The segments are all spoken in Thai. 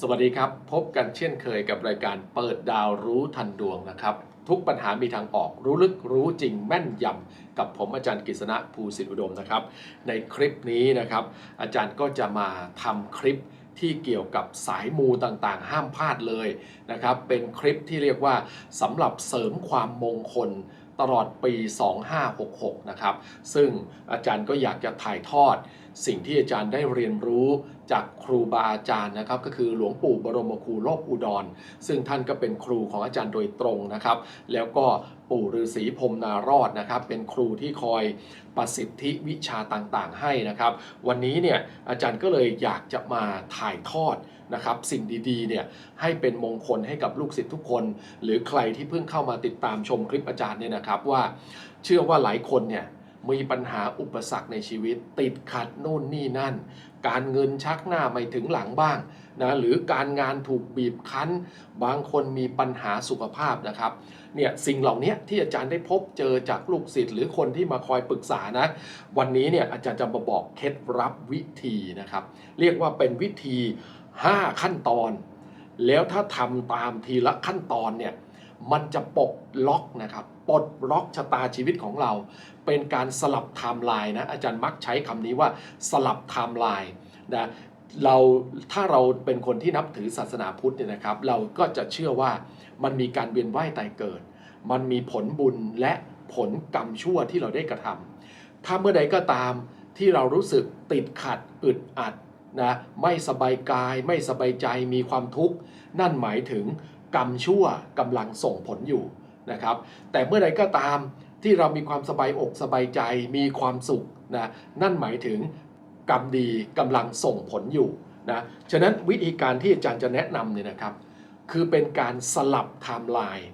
สวัสดีครับ พบกันเช่นเคยกับรายการเปิดดาวรู้ทันดวงนะครับ ทุกปัญหามีทางออกรู้ลึกรู้จริงแม่นยำกับผมอาจารย์กฤษณะภูสิทธิอุดมนะครับ ในคลิปนี้นะครับ อาจารย์ก็จะมาทำคลิปที่เกี่ยวกับสายมูต่างๆ ห้ามพลาดเลยนะครับ เป็นคลิปที่เรียกว่าสำหรับเสริมความมงคลตลอดปี 2566 นะครับ ซึ่งอาจารย์ก็อยากจะถ่ายทอด สิ่งที่อาจารย์ได้เรียนรู้จากครูบาอาจารย์นะครับ ก็คือหลวงปู่บรมครูโลกอุดร ซึ่งท่านก็เป็นครูของอาจารย์โดยตรงนะครับ แล้วก็ปู่ฤาษีพรมนารอดนะครับ เป็นครูที่คอยประสิทธิวิชาต่างๆ ให้นะครับ วันนี้เนี่ยอาจารย์ก็เลยอยากจะมาถ่ายทอดนะครับสิ่งดีๆเนี่ยให้เป็นมงคลให้กับลูกศิษย์ทุกคน หรือใครที่เพิ่งเข้ามาติดตามชมคลิปอาจารย์เนี่ยนะครับว่าเชื่อว่าหลายคนเนี่ย มีปัญหาอุปสรรคในชีวิต ติดขัดโน่นนี่นั่น การเงินชักหน้าไม่ถึงหลังบ้างนะหรือการงานถูกบีบคั้น บางคนมีปัญหาสุขภาพนะครับเนี่ยสิ่งเหล่านี้ที่อาจารย์ได้พบเจอจากลูกศิษย์หรือคนที่มาคอยปรึกษานะวันนี้เนี่ยอาจารย์จะมาบอกเคล็ดลับวิธีนะครับ เรียกว่าเป็นวิธี 5 ขั้นตอน แล้วถ้าทำตามทีละขั้นตอนเนี่ยมันจะปลดล็อกนะครับ ปลดล็อกชะตาชีวิตของเรา เป็นการสลับไทม์ไลน์นะอาจารย์มักใช้คำนี้ว่าสลับไทม์ไลน์นะเราถ้าเราเป็นคนที่นับถือศาสนาพุทธเนี่ยนะครับ เราก็จะเชื่อว่ามันมีการเวียนว่ายตายเกิด มันมีผลบุญและผลกรรมชั่วที่เราได้กระทำถ้าเมื่อใดก็ตามที่เรารู้สึกติดขัดอึดอัดนะไม่สบายกายไม่สบายใจมีความทุกข์ นั่นหมายถึงกรรมชั่วกำลังส่งผลอยู่ นะครับ แต่เมื่อใดก็ตามที่เรามีความสบายอกสบายใจมีความสุขนะนั่นหมายถึงกรรมดีกำลังส่งผลอยู่นะฉะนั้นวิธีการที่อาจารย์จะแนะนำเนี่ยนะครับ คือเป็นการสลับไทม์ไลน์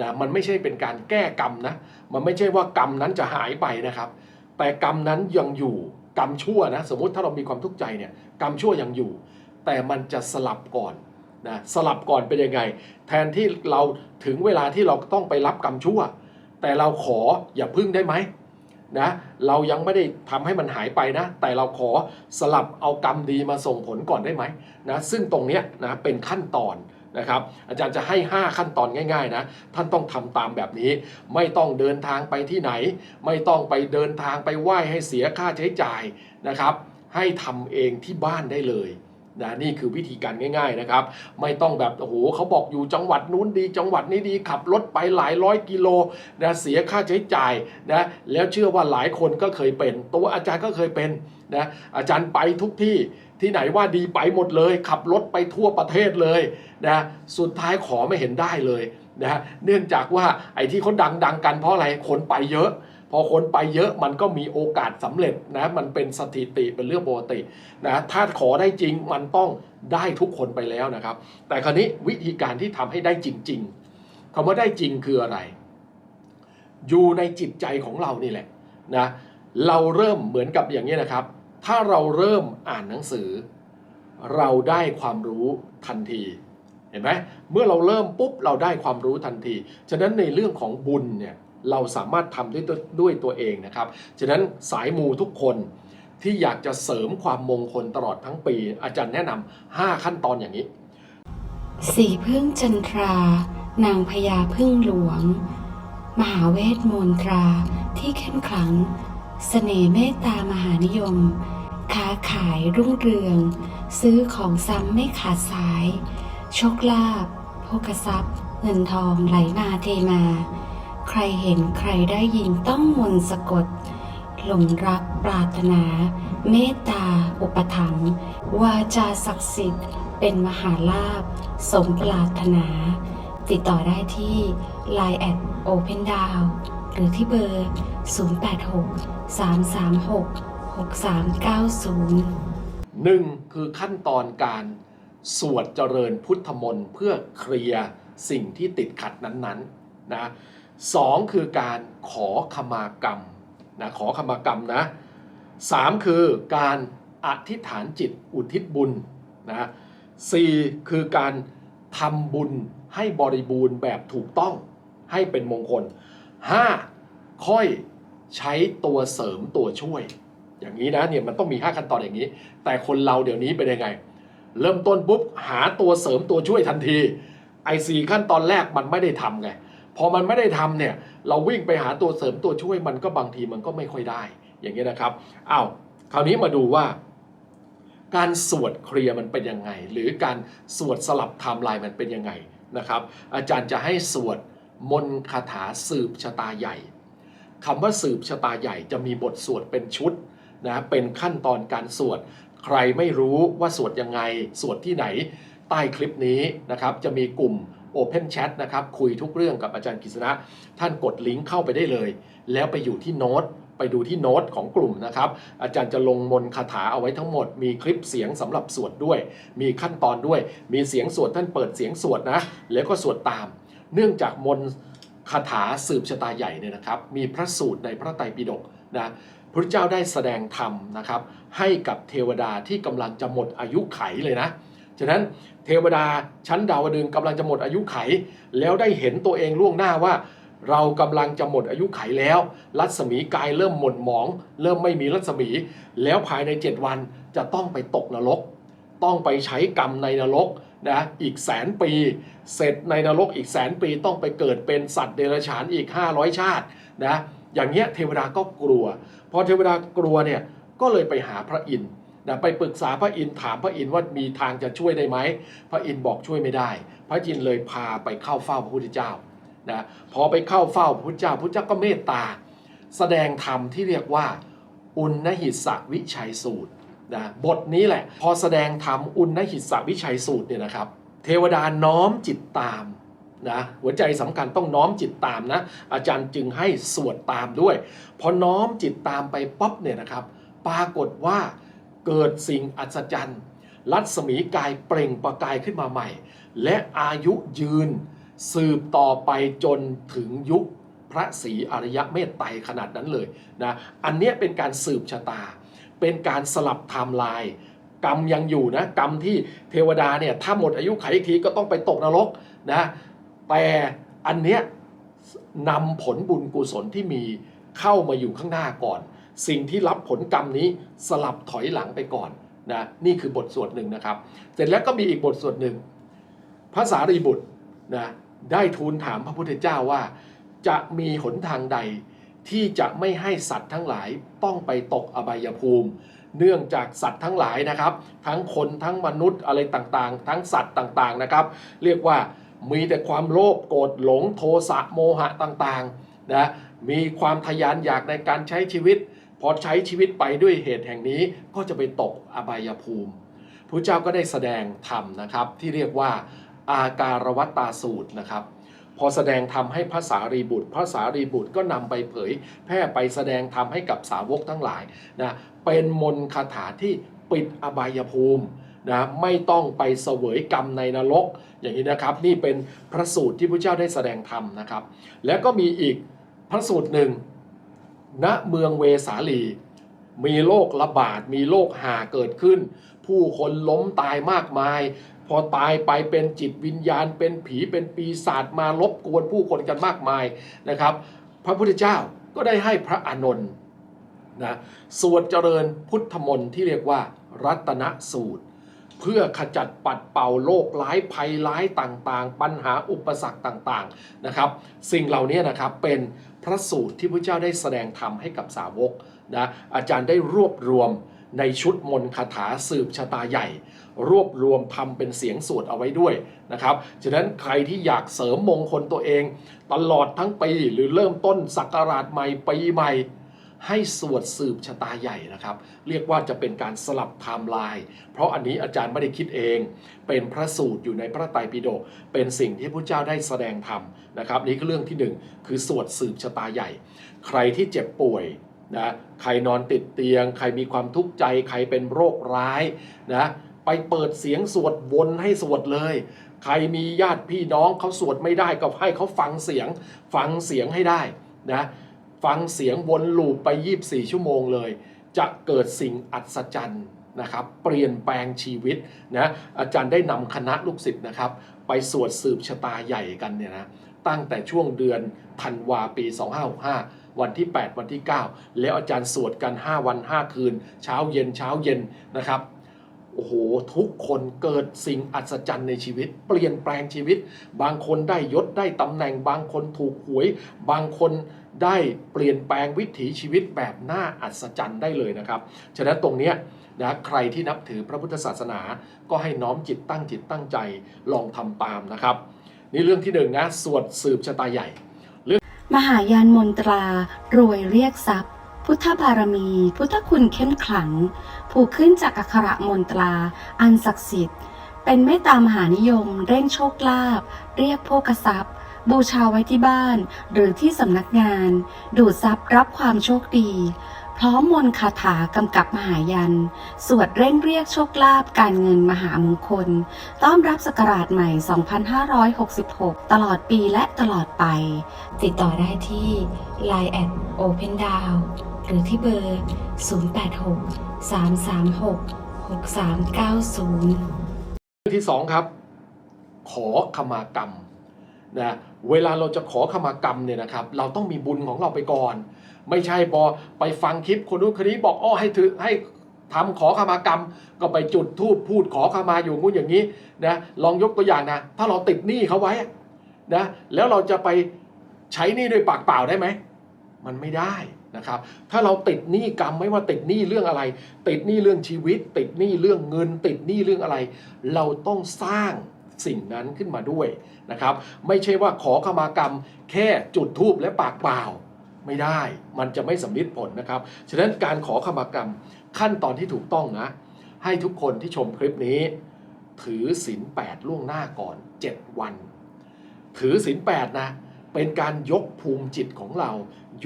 นะมันไม่ใช่เป็นการแก้กรรมนะมันไม่ใช่ว่ากรรมนั้นจะหายไปนะครับ แต่กรรมนั้นยังอยู่กรรมชั่วนะสมมติถ้าเรามีความทุกข์ใจเนี่ยกรรมชั่วยังอยู่ แต่มันจะสลับก่อน นะสลับก่อนเป็นยังไง แทนที่เราถึงเวลาที่เราต้องไปรับกรรมชั่ว แต่เราขออย่าพึ่งได้ไหมนะเรายังไม่ได้ทำให้มันหายไปนะ แต่เราขอสลับเอากรรมดีมาส่งผลก่อนได้ไหมนะซึ่งตรงเนี้ยนะเป็นขั้นตอนนะครับอาจารย์จะให้ 5 ขั้นตอนง่ายๆนะท่านต้องทำตามแบบนี้ ไม่ต้องเดินทางไปที่ไหน ไม่ต้องไปเดินทางไปไหว้ให้เสียค่าใช้จ่ายนะครับ ให้ทำเองที่บ้านได้เลย นะนี่คือวิธีการง่าย ๆนะครับ ไม่ต้องแบบโอ้โหเขาบอกอยู่จังหวัดนู้นดี จังหวัดนี้ดีขับรถไปหลายร้อยกิโลนะเสียค่าใช้จ่ายนะแล้วเชื่อว่าหลายคนก็เคยเป็น ตัวอาจารย์ก็เคยเป็นนะอาจารย์ไปทุกที่ที่ไหนว่าดีไปหมดเลย ขับรถไปทั่วประเทศเลยนะสุดท้ายขอไม่เห็นได้เลยนะเนื่องจากว่าไอ้ที่เขาดังๆกันเพราะอะไรคนไปเยอะ อคนไปเยอะมันก็มีโอกาสสำเร็จนะมันเป็นสถิติเป็นเรื่องปกตินะถ้าขอได้จริงมันต้องได้ทุกคนไปแล้วนะครับ แต่คราวนี้วิธีการที่ทำให้ได้จริง ๆคำว่าได้จริงคืออะไร อยู่ในจิตใจของเรานี่แหละนะเราเริ่มเหมือนกับอย่างนี้นะครับ ถ้าเราเริ่มอ่านหนังสือ เราได้ความรู้ทันที เห็นไหมเมื่อเราเริ่มปุ๊บเราได้ความรู้ทันที ฉะนั้นในเรื่องของบุญเนี่ย เราสามารถทำด้วยตัวด้วยตัวเองนะครับ ฉะนั้นสายมูทุกคนที่อยากจะเสริมความมงคลตลอดทั้งปี อาจารย์แนะนำ5ขั้นตอนอย่างนี้ สีพึ่งจันทรา นางพญาพึ่งหลวง มหาเวทมนตราที่เข้มขลังเสน่ห์เมตตามหานิยม ค้าขายรุ่งเรือง ซื้อของซ้ำไม่ขาดสาย โชคลาภโภคทรัพย์ เงินทองไหลมาเทมา ใครเห็นใครได้ยินต้องมนต์สะกด หลงรักปรารถนา เมตตา อุปถัมภ์วาจาศักดิ์สิทธิ์ เป็นมหาลาภสมปรารถนา ติดต่อได้ที่ Line แอด Open d o w n หรือที่เบอร์ 086 336 6390หนึ่งคือขั้นตอนการสวดเจริญพุทธมนต์เพื่อเคลียร์สิ่งที่ติดขัดนั้นๆนะ สองคือการขอขมากรรมนะขอขมากรรมนะสามคือการอธิษฐานจิตอุทิศบุญนะสี่คือการทำบุญให้บริบูรณ์แบบถูกต้องให้เป็นมงคลห้าค่อยใช้ตัวเสริมตัวช่วย อย่างนี้นะเนี่ยมันต้องมี 5 ขั้นตอนอย่างนี้ แต่คนเราเดี๋ยวนี้เป็นยังไง เริ่มต้นปุ๊บหาตัวเสริมตัวช่วยทันทีไอซีขั้นตอนแรกมันไม่ได้ทำไง พอมันไม่ได้ทำเนี่ย เราวิ่งไปหาตัวเสริมตัวช่วยมันก็บางทีมันก็ไม่ค่อยได้ อย่างเงี้ยนะครับอ้าวคราวนี้มาดูว่า การสวดเคลียร์มันเป็นยังไง หรือการสวดสลับไทม์ไลน์มันเป็นยังไงนะครับ อาจารย์จะให้สวดมนต์คาถาสืบชะตาใหญ่คำว่าสืบชะตาใหญ่จะมีบทสวดเป็นชุดนะเป็นขั้นตอนการสวด ใครไม่รู้ว่าสวดยังไง สวดที่ไหน ใต้คลิปนี้นะครับ จะมีกลุ่ม Open Chat นะครับคุยทุกเรื่องกับอาจารย์กฤษณะ ท่านกดลิงก์เข้าไปได้เลย แล้วไปอยู่ที่โน้ตไปดูที่โน้ตของกลุ่มนะครับ อาจารย์จะลงมนคาถาเอาไว้ทั้งหมด มีคลิปเสียงสำหรับสวดด้วย มีขั้นตอนด้วย มีเสียงสวดท่านเปิดเสียงสวดนะ แล้วก็สวดตาม เนื่องจากมนคาถาสืบชะตาใหญ่เนี่ยนะครับ มีพระสูตรในพระไตรปิฎกนะพระเจ้าได้แสดงธรรมนะครับ ให้กับเทวดาที่กำลังจะหมดอายุไขเลยนะ ฉะนั้นเทวดาชั้นดาวดึงส์กำลังจะหมดอายุไข แล้วได้เห็นตัวเองล่วงหน้าว่า เรากำลังจะหมดอายุไขแล้ว รัศมีกายเริ่มหม่นหมอง เริ่มไม่มีรัศมี แล้วภายใน 7 วันจะต้องไปตกนรก ต้องไปใช้กรรมในนรกนะอีกแสนปี เสร็จในนรกอีกแสนปีต้องไปเกิดเป็นสัตว์เดรัจฉานอีก 500 ชาตินะอย่างเงี้ยเทวดาก็กลัว พอเทวดากลัวเนี่ยก็เลยไปหาพระอินทร์ นะไปปรึกษาพระอินทร์ถามพระอินทร์ว่ามีทางจะช่วยได้ไหมพระอินทร์บอกช่วยไม่ได้ พระอินทร์เลยพาไปเข้าเฝ้าพระพุทธเจ้านะพอไปเข้าเฝ้าพระพุทธเจ้าพระพุทธเจ้าก็เมตตา แสดงธรรมที่เรียกว่า อุณหิสวิชัยสูตรนะบทนี้แหละ พอแสดงธรรมอุณหิสวิชัยสูตรเนี่ยนะครับ เทวดาน้อมจิตตามนะหัวใจสำคัญต้องน้อมจิตตามนะ อาจารย์จึงให้สวดตามด้วย พอน้อมจิตตามไปป๊อบเนี่ยนะครับ ปรากฏว่า เกิดสิ่งอัศจรรย์ รัศมีกายเปล่งประกายขึ้นมาใหม่ และอายุยืนสืบต่อไปจนถึงยุคพระศรีอริยะเมตไตรขนาดนั้นเลยนะอันนี้เป็นการสืบชะตา เป็นการสลับไทม์ไลน์กรรมยังอยู่นะกรรมที่เทวดาเนี่ยถ้าหมดอายุไขอีกทีก็ต้องไปตกนรกนะแต่อันเนี้ยนำผลบุญกุศลที่มีเข้ามาอยู่ข้างหน้าก่อน สิ่งที่รับผลกรรมนี้สลับถอยหลังไปก่อนนะนี่คือบทสวดหนึ่งนะครับ เสร็จแล้วก็มีอีกบทสวดหนึ่งพระสารีบุตรนะได้ทูลถามพระพุทธเจ้าว่า จะมีหนทางใดที่จะไม่ให้สัตว์ทั้งหลายต้องไปตกอบายภูมิ เนื่องจากสัตว์ทั้งหลายนะครับ ทั้งคนทั้งมนุษย์อะไรต่างๆ ทั้งสัตว์ต่างๆนะครับ เรียกว่ามีแต่ความโลภโกรธหลงโทสะโมหะต่างๆนะมีความทยานอยากในการใช้ชีวิต อใช้ชีวิตไปด้วยเหตุแห่งนี้ก็จะไปตกอบายภูมิพระเจ้าก็ได้แสดงธรรมนะครับ ที่เรียกว่าอาการวัตตาสูตรนะครับ พอแสดงธรรมให้พระสารีบุตรพระสารีบุตรก็นำไปเผย แพร่ไปแสดงธรรมให้กับสาวกทั้งหลายนะเป็นมนต์คาถาที่ปิดอบายภูมินะไม่ต้องไปเสวยกรรมในนรก อย่างนี้นะครับ นี่เป็นพระสูตรที่พระเจ้าได้แสดงธรรมนะครับ แล้วก็มีอีกพระสูตรหนึ่ง ณเมืองเวสาลี มีโรคระบาด มีโรคหาเกิดขึ้น ผู้คนล้มตายมากมาย พอตายไปเป็นจิตวิญญาณ เป็นผีเป็นปีศาจมารบกวนผู้คนกันมากมายนะครับ พระพุทธเจ้าก็ได้ให้พระอานนท์นะสวดเจริญพุทธมนต์ที่เรียกว่า รัตนสูตร เพื่อขจัดปัดเป่าโรคร้ายภัยร้ายต่างๆ ปัญหาอุปสรรคต่างๆนะครับ สิ่งเหล่านี้นะครับเป็น พระสูตรที่พระเจ้าได้แสดงธรรมให้กับสาวกนะอาจารย์ได้รวบรวมในชุดมนต์คาถาสืบชะตาใหญ่ รวบรวมทำเป็นเสียงสวดเอาไว้ด้วยนะครับฉะนั้นใครที่อยากเสริมมงคลตัวเอง ตลอดทั้งปีหรือเริ่มต้นศักราชใหม่ปีใหม่ ให้สวดสืบชะตาใหญ่นะครับ เรียกว่าจะเป็นการสลับไทม์ไลน์เพราะอันนี้อาจารย์ไม่ได้คิดเอง เป็นพระสูตรอยู่ในพระไตรปิฎกเป็นสิ่งที่พระเจ้าได้แสดงธรรมนะครับ นี่คือเรื่องที่หนึ่งคือสวดสืบชะตาใหญ่ ใครที่เจ็บป่วยนะใครนอนติดเตียง ใครมีความทุกข์ใจ ใครเป็นโรคร้ายนะไปเปิดเสียงสวดวนให้สวดเลย ใครมีญาติพี่น้องเขาสวดไม่ได้ก็ให้เขาฟังเสียงฟังเสียงให้ได้นะ ฟังเสียงวนลูปไป 24 ชั่วโมงเลย จะเกิดสิ่งอัศจรรย์นะครับเปลี่ยนแปลงชีวิตนะอาจารย์ได้นำคณะลูกศิษย์นะครับ ไปสวดสืบชะตาใหญ่กันเนี่ยนะตั้งแต่ช่วงเดือนธันวาปี 2565 วันที่ 8 วันที่ 9 แล้วอาจารย์สวดกัน 5 วัน 5 คืน เช้าเย็นเช้าเย็นนะครับโอ้โห ทุกคนเกิดสิ่งอัศจรรย์ในชีวิต เปลี่ยนแปลงชีวิต บางคนได้ยศได้ตำแหน่ง บางคนถูกหวย บางคน ได้เปลี่ยนแปลงวิถีชีวิตแบบน่าอัศจรรย์ได้เลยนะครับ ฉะนั้นตรงนี้นะใครที่นับถือพระพุทธศาสนา ก็ให้น้อมจิตตั้งจิตตั้งใจลองทำตามนะครับ นี่เรื่องที่หนึ่งนะสวดสืบชะตาใหญ่เรื่องมหายานมนตรารวยเรียกทรัพย์ พุทธบารมี พุทธคุณเข้มขลัง ผูกขึ้นจากอักระมนตรา อันศักดิ์สิทธิ์ เป็นเมตตามหานิยม เร่งโชคลาภเรียกโภคทรัพย์ บูชาไว้ที่บ้าน หรือที่สำนักงาน ดูดทรัพย์รับความโชคดี พร้อมมนต์คาถากำกับมหายัน สวดเร่งเรียกโชคลาภการเงินมหามงคล ต้อนรับศักราชใหม่ 2566 ตลอดปีและตลอดไป ติดต่อได้ที่ Line at Open Down หรือที่เบอร์ 086 336 6390 ที่สองครับ ขอขมากรรมนะ เวลาเราจะขอขมากรรมเนี่ยนะครับ เราต้องมีบุญของเราไปก่อน ไม่ใช่พอไปฟังคลิปคนนู้นคนนี้บอกอ้อให้ถือให้ทำขอขมากรรม ก็ไปจุดทูบพูดขอขมาอยู่งู้นอย่างนี้นะลองยกตัวอย่างนะ ถ้าเราติดหนี้เขาไว้นะแล้วเราจะไปใช้หนี้ด้วยปากเปล่าได้ไหมมันไม่ได้นะครับ ถ้าเราติดหนี้กรรมไม่ว่าติดหนี้เรื่องอะไร ติดหนี้เรื่องชีวิต ติดหนี้เรื่องเงิน ติดหนี้เรื่องอะไร เราต้องสร้าง สิ่งนั้นขึ้นมาด้วยนะครับ ไม่ใช่ว่าขอขมากรรมแค่จุดทูบและปากเปล่าไม่ได้ มันจะไม่สำลิดผลนะครับ ฉะนั้นการขอขมากรรมขั้นตอนที่ถูกต้องนะ ให้ทุกคนที่ชมคลิปนี้ ถือศีลแปดล่วงหน้าก่อน 7 วัน ถือศีลแปดนะ เป็นการยกภูมิจิตของเรา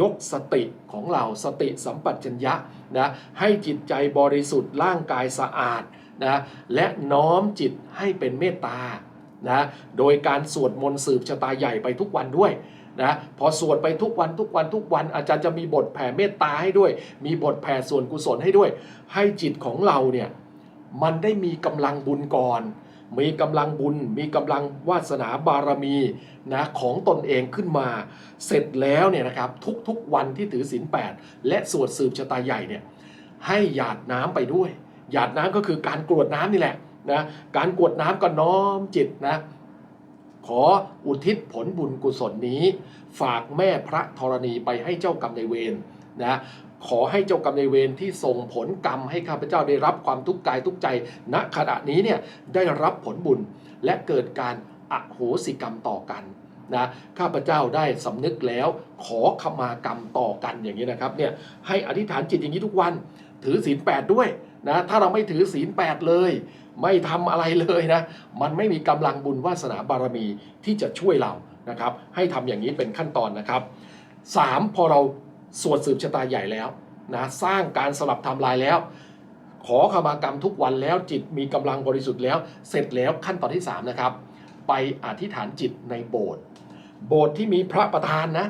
ยกสติของเราสติสัมปชัญญะนะ ให้จิตใจบริสุทธิ์ร่างกายสะอาด นะและน้อมจิตให้เป็นเมตตานะโดยการสวดมนต์สืบชะตาใหญ่ไปทุกวันด้วยนะพอสวดไปทุกวันทุกวันทุกวันอาจารย์จะมีบทแผ่เมตตาให้ด้วย มีบทแผ่ส่วนกุศลให้ด้วย ให้จิตของเราเนี่ยมันได้มีกำลังบุญก่อน มีกำลังบุญ มีกำลังวาสนาบารมีนะของตนเองขึ้นมา เสร็จแล้วเนี่ยนะครับทุกๆวันที่ถือศีลแปดและสวดสืบชะตาใหญ่เนี่ยให้หยาดน้ำไปด้วย หยาดน้ำก็คือการกรวดน้ำนี่แหละนะการกรวดน้ำก็น้อมจิตนะขออุทิศผลบุญกุศลนี้ ฝากแม่พระธรณีไปให้เจ้ากรรมในเวรนะขอให้เจ้ากรรมในเวรที่ส่งผลกรรมให้ข้าพเจ้าได้รับความทุกข์กายทุกใจณขณะนี้เนี่ยได้รับผลบุญและเกิดการอโหสิกรรมต่อกันนะข้าพเจ้าได้สำนึกแล้วขอขมากรรมต่อกันอย่างนี้นะครับเนี่ยให้อธิษฐานจิตอย่างนี้ทุกวันถือศีลแปดด้วย นะถ้าเราไม่ถือศีลแปดเลย ไม่ทำอะไรเลยนะ มันไม่มีกำลังบุญวาสนาบารมีที่จะช่วยเรานะครับ ให้ทำอย่างนี้เป็นขั้นตอนนะครับสามพอเราสวดสืบชะตาใหญ่แล้วนะสร้างการสลับไทำลายแล้ว ขอขมากรรมทุกวันแล้วจิตมีกำลังบริสุทธิ์แล้ว เสร็จแล้วขั้นตอนที่ 3 นะครับ ไปอธิษฐานจิตในโบสถ์โบสถ์ที่มีพระประธานนะ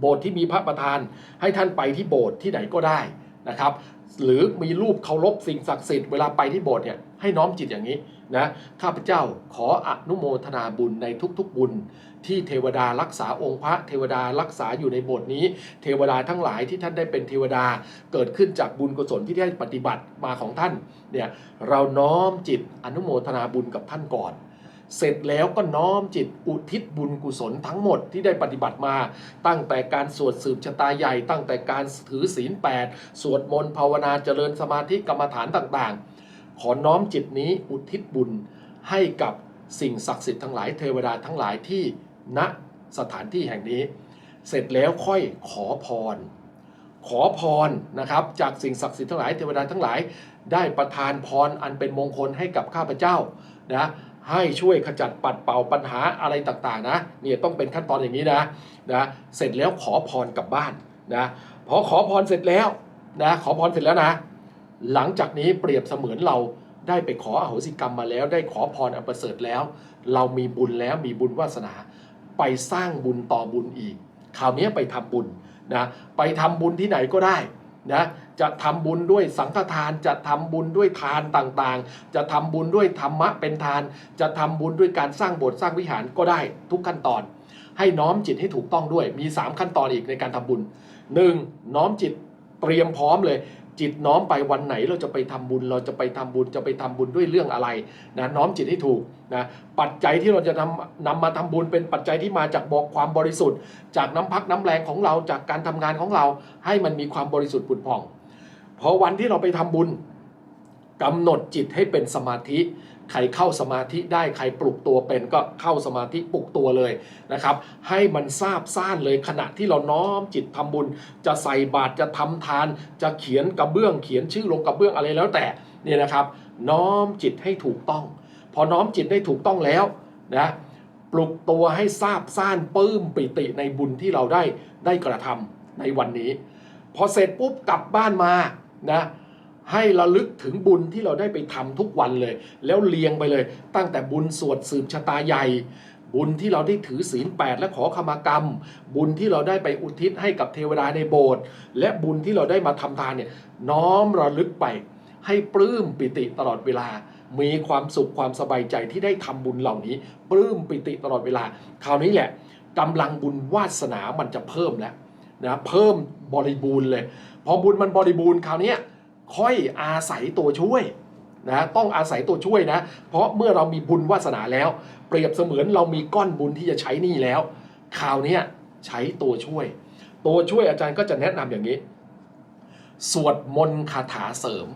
โบสถ์ที่มีพระประธานให้ท่านไปที่โบสถ์ที่ไหนก็ได้นะครับ หรือมีรูปเคารพสิ่งศักดิ์สิทธิ์เวลาไปที่โบสถ์เนี่ยให้น้อมจิตอย่างนี้นะข้าพเจ้าขออนุโมทนาบุญในทุกๆบุญ ที่เทวดารักษาองค์พระเทวดารักษาอยู่ในโบสถ์นี้ เทวดาทั้งหลายที่ท่านได้เป็นเทวดาเกิดขึ้นจากบุญกุศลที่ได้ปฏิบัติมาของท่านเนี่ยเราน้อมจิตอนุโมทนาบุญกับท่านก่อน เสร็จแล้วก็น้อมจิตอุทิศบุญกุศลทั้งหมดที่ได้ปฏิบัติมา ตั้งแต่การสวดสืบชะตาใหญ่ ตั้งแต่การถือศีลแปดสวดมนต์ภาวนาเจริญสมาธิกรรมฐานต่างๆ ขอน้อมจิตนี้อุทิศบุญให้กับสิ่งศักดิ์สิทธิ์ทั้งหลายเทวดาทั้งหลายที่ณสถานที่แห่งนี้ เสร็จแล้วค่อยขอพร ขอพรนะครับจากสิ่งศักดิ์สิทธิ์ทั้งหลายเทวดาทั้งหลาย ได้ประทานพรอันเป็นมงคลให้กับข้าพเจ้านะ ให้ช่วยขจัดปัดเป่าปัญหาอะไรต่างๆนะเนี่ยต้องเป็นขั้นตอนอย่างนี้นะนะเสร็จแล้วขอพรกลับบ้านนะพอขอพรเสร็จแล้วนะขอพรเสร็จแล้วนะ หลังจากนี้เปรียบเสมือนเราได้ไปขออโหสิกรรมมาแล้ว ได้ขอพรอันประเสริฐแล้ว เรามีบุญแล้วมีบุญวาสนา ไปสร้างบุญต่อบุญอีกคราวนี้ไปทำบุญนะไปทำบุญที่ไหนก็ได้นะ จะทำบุญด้วยสังฆทาน จะทำบุญด้วยทานต่างๆ จะทำบุญด้วยธรรมะเป็นทาน จะทำบุญด้วยการสร้างโบสถ์สร้างวิหารก็ได้ทุกขั้นตอน ให้น้อมจิตให้ถูกต้องด้วยมี 3 ขั้นตอนอีกในการทำบุญ 1. น้อมจิตเตรียมพร้อมเลย จิตน้อมไปวันไหนเราจะไปทำบุญ เราจะไปทำบุญจะไปทำบุญด้วยเรื่องอะไรนะน้อมจิตให้ถูกนะปัจจัยที่เราจะนำนำมาทำบุญเป็นปัจจัยที่มาจากบอกความบริสุทธิ์ จากน้ำพักน้ำแรงของเราจากการทำงานของเรา ให้มันมีความบริสุทธิ์ผุดผ่อง พอวันที่เราไปทำบุญกำหนดจิตให้เป็นสมาธิ ใครเข้าสมาธิได้ใครปลุกตัวเป็นก็เข้าสมาธิปลุกตัวเลยนะครับ ให้มันทราบซ่านเลยขณะที่เราน้อมจิตทำบุญ จะใส่บาตรจะทำทาน จะเขียนกระเบื้องเขียนชื่อลงกระเบื้องอะไรแล้วแต่เนี่ยนะครับ น้อมจิตให้ถูกต้อง พอน้อมจิตได้ถูกต้องแล้วนะปลุกตัวให้ทราบซ่านปลื้มปิติในบุญที่เราได้ได้กระทำในวันนี้ พอเสร็จปุ๊บกลับบ้านมา นะให้ระลึกถึงบุญที่เราได้ไปทำทุกวันเลย แล้วเลียงไปเลย ตั้งแต่บุญสวดสืบชะตาใหญ่ บุญที่เราได้ถือศีลแปดและขอขมากรรม บุญที่เราได้ไปอุทิศให้กับเทวดาในโบสถ์และบุญที่เราได้มาทำทานเนี่ยน้อมระลึกไป ให้ปลื้มปิติตลอดเวลา มีความสุขความสบายใจที่ได้ทำบุญเหล่านี้ ปลื้มปิติตลอดเวลา คราวนี้แหละกำลังบุญวาสนามันจะเพิ่มแล้ว นะเพิ่มบริบูรณ์เลย พอบุญมันบริบูรณ์คราวนี้ค่อยอาศัยตัวช่วยนะต้องอาศัยตัวช่วยนะ เพราะเมื่อเรามีบุญวาสนาแล้ว เปรียบเสมือนเรามีก้อนบุญที่จะใช้นี่แล้วคราวนี้ใช้ตัวช่วย ตัวช่วยอาจารย์ก็จะแนะนำอย่างนี้ สวดมนต์คาถาเสริม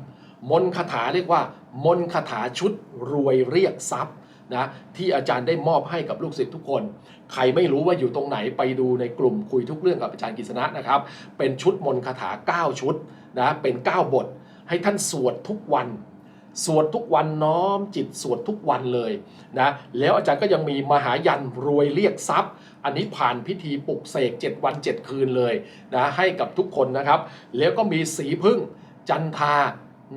มนต์คาถาเรียกว่า มนต์คาถาชุดรวยเรียกทรัพย์ นะที่อาจารย์ได้มอบให้กับลูกศิษย์ทุกคน ใครไม่รู้ว่าอยู่ตรงไหนไปดูในกลุ่มคุยทุกเรื่องกับอาจารย์กฤษณะนะครับ เป็นชุดมนต์คาถา 9 ชุดนะเป็น 9 บท ให้ท่านสวดทุกวัน สวดทุกวันน้อมจิตสวดทุกวันเลยนะแล้วอาจารย์ก็ยังมีมหายันรวยเรียกทรัพย์ อันนี้ผ่านพิธีปลุกเสก7วัน 7 คืนเลยนะให้กับทุกคนนะครับ แล้วก็มีสีพึ่งจันทา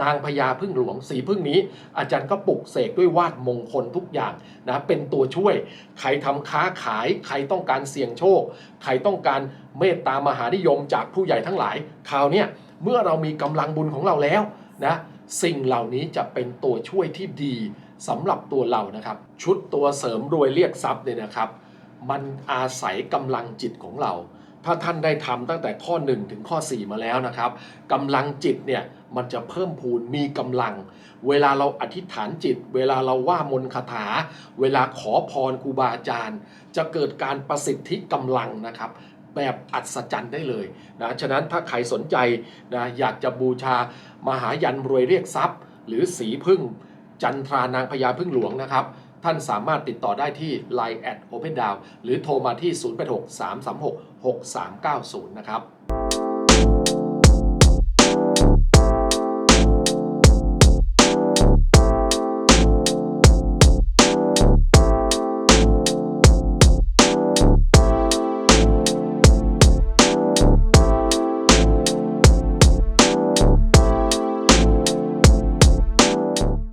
นางพญาพึ่งหลวงสีพึ่งนี้ อาจารย์ก็ปลุกเสกด้วยวาดมงคลทุกอย่างนะเป็นตัวช่วย ใครทำค้าขาย ใครต้องการเสี่ยงโชค ใครต้องการเมตตามหานิยมจากผู้ใหญ่ทั้งหลายคราวเนี้ยเมื่อเรามีกำลังบุญของเราแล้วนะสิ่งเหล่านี้จะเป็นตัวช่วยที่ดีสำหรับตัวเรานะครับ ชุดตัวเสริมรวยเรียกทรัพย์เนี่ยนะครับ มันอาศัยกำลังจิตของเรา ถ้าท่านได้ทำตั้งแต่ข้อ 1 ถึงข้อ 4 มาแล้วนะครับกำลังจิตเนี่ย มันจะเพิ่มพูนมีกำลัง เวลาเราอธิษฐานจิต เวลาเราว่ามนคาถา เวลาขอพรครูบาอาจารย์ จะเกิดการประสิทธิกำลังนะครับ แบบอัศจรรย์ได้เลยนะฉะนั้นถ้าใครสนใจนะอยากจะบูชามหายันรวยเรียกทรัพย์ หรือสีพึ่ง จันทรานางพญาพึ่งหลวงนะครับท่านสามารถติดต่อได้ที่ Line at Open Down หรือโทรมาที่ 086 336 6390 นะครับ